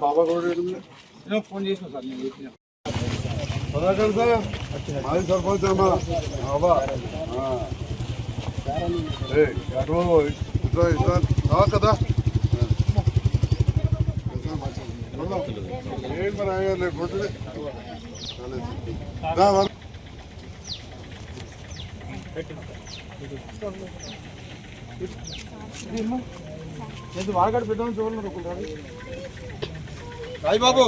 బాబా కూడా ఫోన్ చేసిన సార్ నేను చెప్పిన పదాకర్ సార్ మాది సర్పంచ్ అమ్మా బాబా అటు ఇట్లా ఇట్లా కదా ఏం మరి ఆయన కొట్టుడే నేను వాడగాడు పెద్దామని చూడలేదు ఒకటి రాయి బాబు.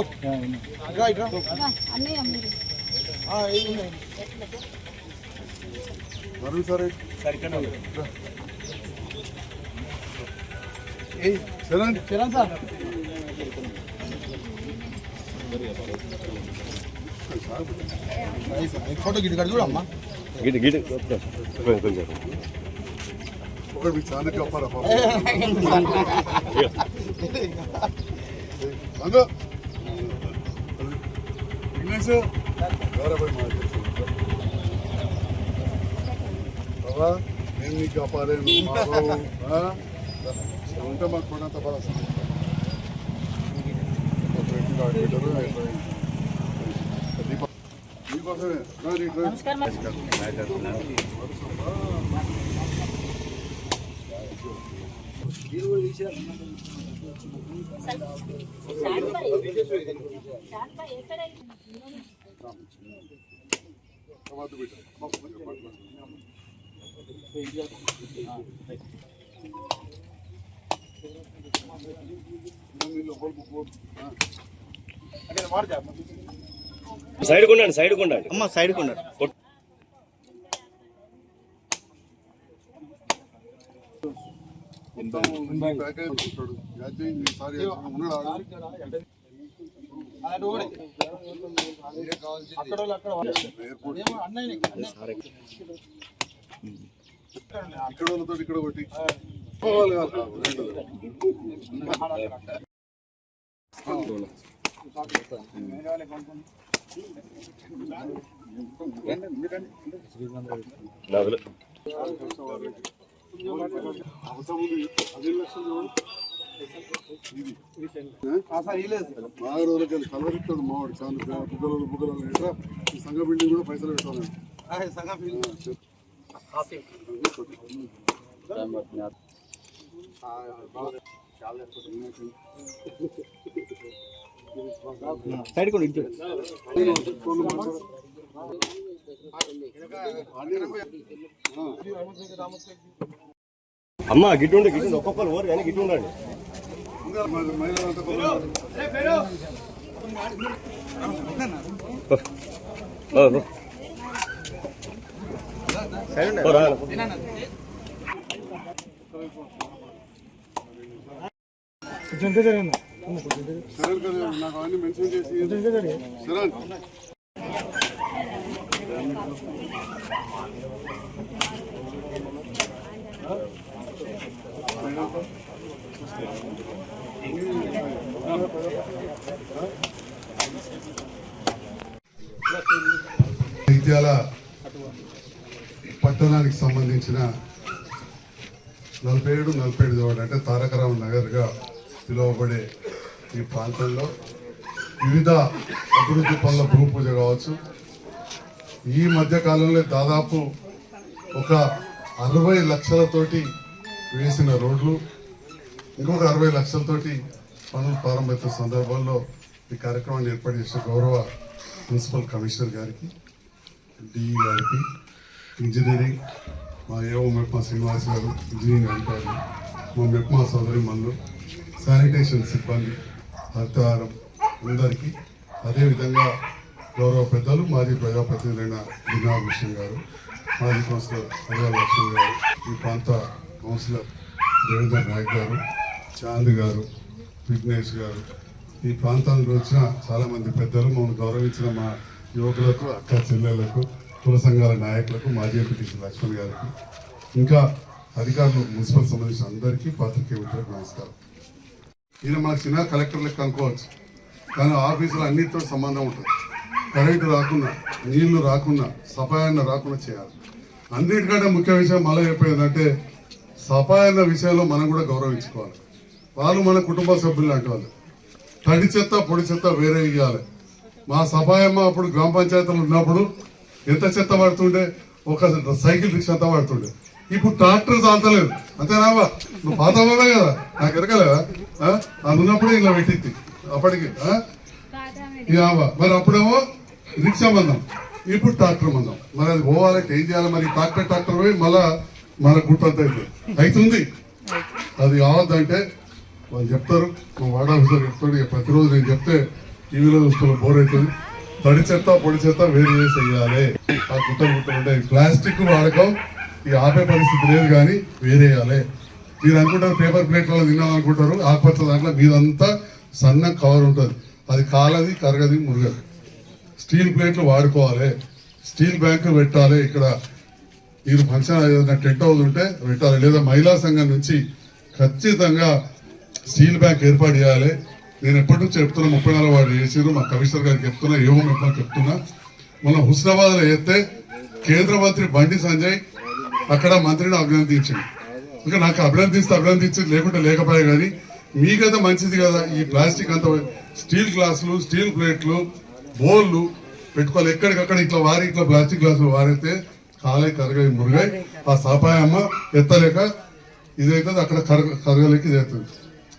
ఉన్నాయి? Varun sir Charan Charan sir. Photo Git కడు చూడమ్మా గిట్ గిట్ కొంచెం ఒకటి చాలా చెప్పారా పాప? అందు విఘ్నేష్ ఎవరపై బాబా నేను నీకు కాపాడాను ఉంటే మాకు బాగా नमस्कार ಅದೇ ಮಾಡ್ದೆ సైడ్ కొండండి సైడ్ కొండండి అమ్మ సైడ్ కొండ ప్యాకేజ్ ఇస్తాడు యాజీ ఈసారి ఉన్నాడు అలాంటి ఓడే. అక్కడ వాళ్ళు అక్కడ వాళ్ళు. ఎయిర్పోర్ట్ ఏమో అన్నయ్యని, అన్నయ్య. ఇక్కడ వాళ్ళతో ఇక్కడ ఒకటి పోవాలి నాలుగు రోజులకి కలవరిస్తాడు మావాడు చాలా బుగ్గలు బుగ్గలు ఇట్లా ఈ సంఘ బిల్డింగ్ కూడా పైసలు పెట్టాలి సంగం సైడ్ కొండ ఇటు అమ్మ గిట్టు ఉండి గిట్టు ఒక్కొక్కరు ఓరు కానీ గిట్టు ఉండండి. జరిగిందా? నాకు అవన్నీ మెన్షన్ చేసి శరణ్ జగిత్యాల పట్టణానికి సంబంధించిన నలభై ఏడు నలభై ఏడు అంటే తారకరావు నగర్గా పిలువబడే ఈ ప్రాంతంలో వివిధ అభివృద్ధి పనుల భూమి పూజ కావచ్చు. ఈ మధ్య కాలంలో దాదాపు ఒక అరవై లక్షలతోటి వేసిన రోడ్లు ఇంకొక అరవై లక్షలతోటి పనులు ప్రారంభిస్తున్న సందర్భంలో ఈ కార్యక్రమాన్ని ఏర్పాటు చేసిన గౌరవ మున్సిపల్ కమిషనర్ గారికి డిఈ గారికి ఇంజనీరింగ్ మా ఏవో మెప్మా శ్రీనివాస్ గారు ఇంజనీరింగ్ అధికారులు మా మెప్మా సోదరి మన్ను శానిటేషన్ సిబ్బంది హరితహారం అందరికీ. అదేవిధంగా గౌరవ పెద్దలు మాజీ ప్రజాప్రతినిధులైన దినాభూషణ్ గారు మాజీ కౌన్సిలర్ అల్వా లక్ష్మణ్ గారు ఈ ప్రాంత కౌన్సిలర్ దేవేంద్ర నాయక్ గారు చాంద్ గారు విఘ్నేష్ గారు. ఈ ప్రాంతానికి వచ్చిన చాలామంది పెద్దలు మమ్మల్ని గౌరవించిన మా యువకులకు అక్క చెల్లెళ్ళకు కుల సంఘాల నాయకులకు మాజీ ఎంపీటీసీ లక్ష్మణ్ గారికి ఇంకా అధికారులు మున్సిపల్ సంబంధించిన అందరికీ పాత్రికే మిత్రులకు నమస్కారం. ఈయన మనకు చిన్న కలెక్టర్ లెక్క అనుకోవచ్చు కానీ ఆఫీసులో అన్నిటితో సంబంధం ఉంటుంది. కరెంటు రాకుండా నీళ్ళు రాకుండా సఫాయన్న రాకుండా చేయాలి. అన్నిటికంటే ముఖ్య విషయం మళ్ళీ చెప్పేదంటే సఫాయన్న విషయంలో మనం కూడా గౌరవించుకోవాలి. వాళ్ళు మన కుటుంబ సభ్యులు లాంటి వాళ్ళు. తడి చెత్త పొడి చెత్త వేరే ఇవ్వాలి మా సఫాయమ్మ అప్పుడు గ్రామ పంచాయతీలు ఉన్నప్పుడు ఎంత చెత్త పడుతుండే? ఒక సైకిల్ రిక్షా అంతా పడుతుండే. ఇప్పుడు ట్రాక్టర్ చాలతలేదు అంతేనావా నువ్వు పాత అవ్వవే కదా. నాకు ఎరకలేదా ఆ? అది ఉన్నప్పుడు ఇలా పెట్టింది. అప్పటికి. మరి అప్పుడేమో రిక్షా మందం ఇప్పుడు ట్రాక్టర్ మందం మరి అది పోవాలంటే ఏం చేయాలి? మరి ట్రాక్టర్ ట్రాక్టర్ పోయి మళ్ళా మన గుట్టంత అవుతుంది అది కావద్దంటే వాళ్ళు చెప్తారు. మా వాడ ఆఫీసర్ చెప్తాడు. ప్రతిరోజు నేను చెప్తే టీవీలో చూస్తున్న బోర్ అవుతుంది. తడి చెత్త పొడి చెత్త వేరు వేసి వేయాలి ఆ గుట్టలు గుట్టలు ఉంటాయి. ప్లాస్టిక్ వాడకం ఈ ఆపే పరిస్థితి లేదు కానీ వేరేయాలి. మీరు అనుకుంటారు పేపర్ ప్లేట్లలో తిన్నాం అనుకుంటారు ఆకుపచ్చ దాంట్లో మీదంతా సన్న కవర్ ఉంటుంది. అది కాలది కరగది మురగదు. స్టీల్ ప్లేట్లు వాడుకోవాలి. స్టీల్ బ్యాంకు పెట్టాలి ఇక్కడ. మీరు ఫంక్షన్ ఏదైనా టెంట్ హౌస్ ఉంటే పెట్టాలి. లేదా మహిళా సంఘం నుంచి ఖచ్చితంగా స్టీల్ బ్యాంక్ ఏర్పాటు చేయాలి. నేను ఎప్పటి నుంచి చెప్తున్నా ముప్పై నాలుగు వాడు చేసారు మా కమిషనర్ గారికి చెప్తున్నా ఏమో ఎప్పుడు చెప్తున్నా. మన హుస్నాబాద్లో చేస్తే కేంద్ర మంత్రి బండి సంజయ్ అక్కడ మంత్రిని అభినందించింది. ఇంకా నాకు అభినందిస్తే అభినందించింది లేకుంటే లేకపోయా కానీ మీకైతే మంచిది కదా ఈ ప్లాస్టిక్ అంత స్టీల్ గ్లాసులు స్టీల్ ప్లేట్లు బోళ్ళు పెట్టుకోవాలి ఎక్కడికక్కడ ఇట్లా వారి ఇట్లా ప్లాస్టిక్ గ్లాసులు వారైతే కాలే కరగై మురుగై. ఆ సాపాయమ్మ ఎత్తలేక ఇదైతుంది అక్కడ కరగ కరగలేక ఇది అవుతుంది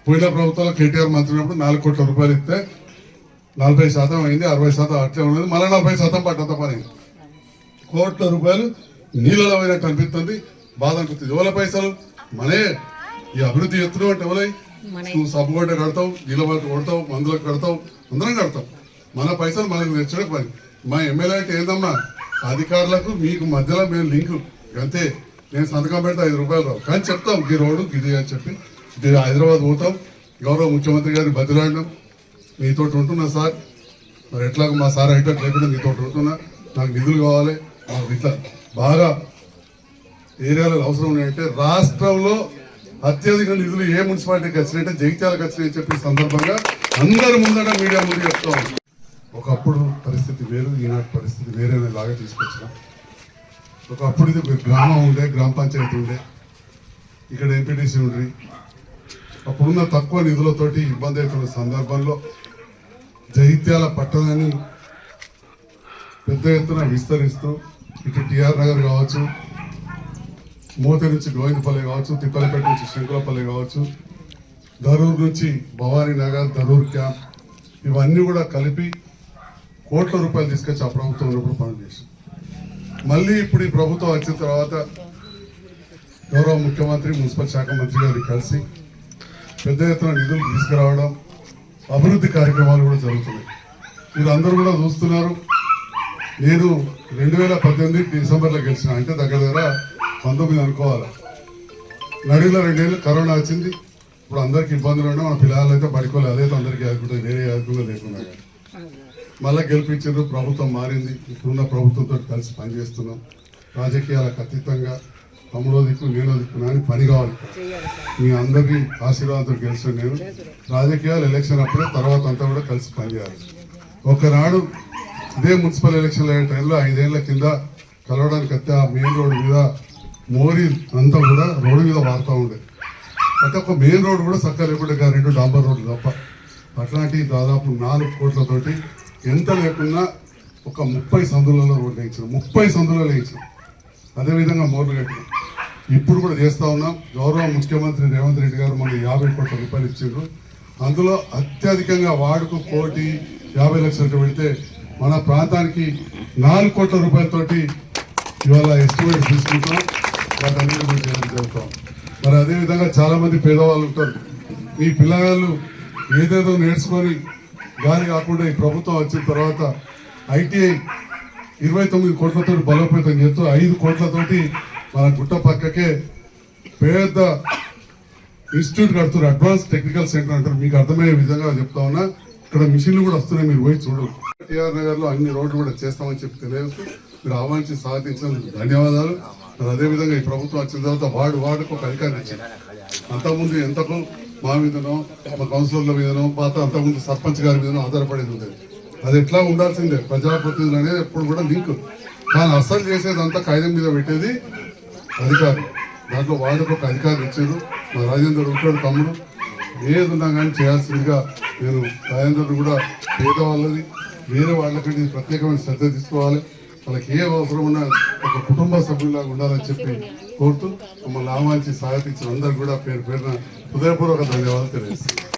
పోయిన ప్రభుత్వంలో కేటీఆర్ మంత్రి ఉన్నప్పుడు నాలుగు కోట్ల రూపాయలు ఇస్తే నలభై శాతం అయింది అరవై శాతం అట్లే ఉన్నది మళ్ళీ నలభై శాతం పడ్డంత పని. కోట్ల రూపాయలు నీళ్ళలో పోయినట్టు అనిపిస్తుంది బాధ అనిపిస్తుంది ఎవరి పైసలు? మనే. ఈ అభివృద్ధి ఎత్తున అంటే ఎవరై? నువ్వు సబ్బు కొట్ట కడతావు నీళ్ళ కొడతావు మందులకు కడతావు అందరం కడతాం. మన పైసలు మనకు తెచ్చడే పని. మా ఎమ్మెల్యే అంటే ఏందమ్మా? అధికారులకు మీకు మధ్యలో మేము లింకు. అంతే నేను సంతకం పెడితే ఐదు రూపాయలు రావు. కానీ చెప్తాం ఈ రోడ్డు ఇది అని చెప్పి. హైదరాబాద్ పోతాం. గౌరవ ముఖ్యమంత్రి గారిని బదిలాడడం మీతోటి ఉంటున్నా సార్. మరి ఎట్లాగో మా సార్ హైటెక్ లేకుండా మీతో ఉంటున్నా. నాకు నిధులు కావాలి. మాకు ఇట్లా బాగా ఏరియాలో అవసరం ఉన్నాయంటే రాష్ట్రంలో అత్యధిక నిధులు ఏ మున్సిపాలిటీకి వచ్చినాయంటే జగిత్యాలకు వచ్చినాయని చెప్పి సందర్భంగా అందరి ముందట మీడియా ముందు చెప్తాం ఒకప్పుడు పరిస్థితి వేరు ఈనాటి పరిస్థితి వేరే లాగా తీసుకొచ్చినాం. ఒకప్పుడు ఇది గ్రామం ఉండే గ్రామ పంచాయతీ ఉండే. ఇక్కడ ఎంపీటీసీ ఉండ్రి అప్పుడున్న తక్కువ నిధులతోటి ఇబ్బంది అవుతున్న సందర్భంలో జగిత్యాల పట్టణాన్ని పెద్ద ఎత్తున విస్తరిస్తూ ఇటు టిఆర్ నగర్ కావచ్చు మోతి నుంచి గోవిందపల్లి కావచ్చు తిప్పలపేట నుంచి శంకులపల్లి కావచ్చు ధరూర్ నుంచి భవానీ నగర్ ధరూర్ క్యాంప్ ఇవన్నీ కూడా కలిపి కోట్ల రూపాయలు తీసుకొచ్చి ఆ ప్రభుత్వం ఉన్నప్పుడు పనులు చేసాం మళ్ళీ ఇప్పుడు ఈ ప్రభుత్వం వచ్చిన తర్వాత గౌరవ ముఖ్యమంత్రి మున్సిపల్ శాఖ మంత్రి గారిని కలిసి పెద్ద ఎత్తున నిధులు తీసుకురావడం అభివృద్ధి కార్యక్రమాలు కూడా జరుగుతున్నాయి. మీరు అందరూ కూడా చూస్తున్నారు. నేను రెండు వేల పద్దెనిమిది డిసెంబర్లో గెలిచిన అంటే దగ్గర దగ్గర పంతొమ్మిది అనుకోవాలి. నడిలో రెండేళ్ళు కరోనా వచ్చింది. ఇప్పుడు అందరికి ఇబ్బందులు ఉన్నాయి మన పిల్లలు అయితే పడుకోలేదు అదైతే అందరికీ ఆదుకుంటే వేరే ఆదుకుందో లేకుండా. మళ్ళీ గెలిపించారు ప్రభుత్వం మారింది. ఇప్పుడున్న ప్రభుత్వంతో కలిసి పనిచేస్తున్నాం. రాజకీయాలకు అతీతంగా తమ్ముడో దిక్కు నేనో దిక్కు అని పని కావాలి మీ అందరికీ ఆశీర్వాదంతో గెలిచిన నేను. రాజకీయాలు ఎలక్షన్ అప్పుడే తర్వాత అంతా కూడా కలిసి పనిచేయాలి. ఒకనాడు ఇదే మున్సిపల్ ఎలక్షన్ అయ్యే టైంలో ఐదేళ్ళ కింద కలవడానికి అయితే ఆ మెయిన్ రోడ్డు మీద మోరీ అంతా కూడా రోడ్డు మీద వాడుతూ ఉండే. అంటే ఒక మెయిన్ రోడ్డు కూడా చక్కగా లేకుండా ఇంకా రెండు డాంబర్ రోడ్డు తప్ప. అట్లాంటి దాదాపు నాలుగు కోట్లతోటి ఎంత లేకున్నా ఒక ముప్పై సందులలో రోడ్లు వేయించాం. ముప్పై సందులలో వేయించాం. అదేవిధంగా మోర్లు కట్టినాం. ఇప్పుడు కూడా చేస్తా ఉన్నాం. గౌరవ ముఖ్యమంత్రి రేవంత్ రెడ్డి గారు మన యాభై కోట్ల రూపాయలు ఇచ్చిండ్రు. అందులో అత్యధికంగా వాడుకు కోటి యాభై లక్షలకు పెడితే మన ప్రాంతానికి నాలుగు కోట్ల రూపాయలతోటి ఇవాళ ఎస్టిమేట్ తీసుకుంటాం. వాటన్నిటి గురించి ఏం చెబుతాం. మరి అదేవిధంగా చాలామంది పేదవాళ్ళు ఉంటారు. ఈ పిల్లగాళ్ళు ఏదేదో నేర్చుకొని దాని కాకుండా ఈ ప్రభుత్వం వచ్చిన తర్వాత ఐటీఐ ఇరవై తొమ్మిది కోట్లతో బలోపేతం చేస్తూ ఐదు కోట్లతోటి మన గుట్ట పక్కకే పెద్ద ఇన్స్టిట్యూట్ కడుతున్నారు. అడ్వాన్స్ టెక్నికల్ సెంటర్ అంటారు. మీకు అర్థమయ్యే విధంగా చెప్తా ఉన్నా. ఇక్కడ మిషన్లు కూడా వస్తున్నాయి. మీరు పోయి చూడు కేటీఆర్ నగర్లో అన్ని రోడ్లు కూడా చేస్తామని చెప్పి తెలియదు మీరు ఆహ్వానించి సాధించినందుకు ధన్యవాదాలు. మరి అదేవిధంగా ఈ ప్రభుత్వం వచ్చిన తర్వాత వార్డు వార్డుకు ఒక అధికారం ఇచ్చింది అంతకుముందు ఎంతకు మా మీదనో మా కౌన్సిలర్ల మీదనో పాత అంతకుముందు సర్పంచ్ గారి మీదనో ఆధారపడేది ఉండేది. అది ఎట్లా ఉండాల్సిందే? ప్రజాప్రతినిధులు అనేది ఎప్పుడు కూడా లింక్. కానీ అసలు చేసేదంతా కాగితం మీద పెట్టేది అధికారులు. దాంట్లో వాళ్ళకు ఒక అధికారం ఇచ్చారు. మా రాజేందర్ ఉంటాడు తమ్ముడు. ఏది ఉన్నా కానీ చేయాల్సిందిగా నేను రాజేంద్రుడు కూడా పేదవాళ్ళది వేరే వాళ్ళకంటే ప్రత్యేకమైన శ్రద్ధ తీసుకోవాలి. వాళ్ళకి ఏ అవసరం ఉన్నా ఒక కుటుంబ సభ్యులాగా ఉండాలని చెప్పి కోరుతూ మమ్మల్ని ఆహ్వానించి సహాయత అందరూ అందరికి కూడా పేరు పేరున హృదయపూర్వక ధన్యవాదాలు తెలియజేస్తాను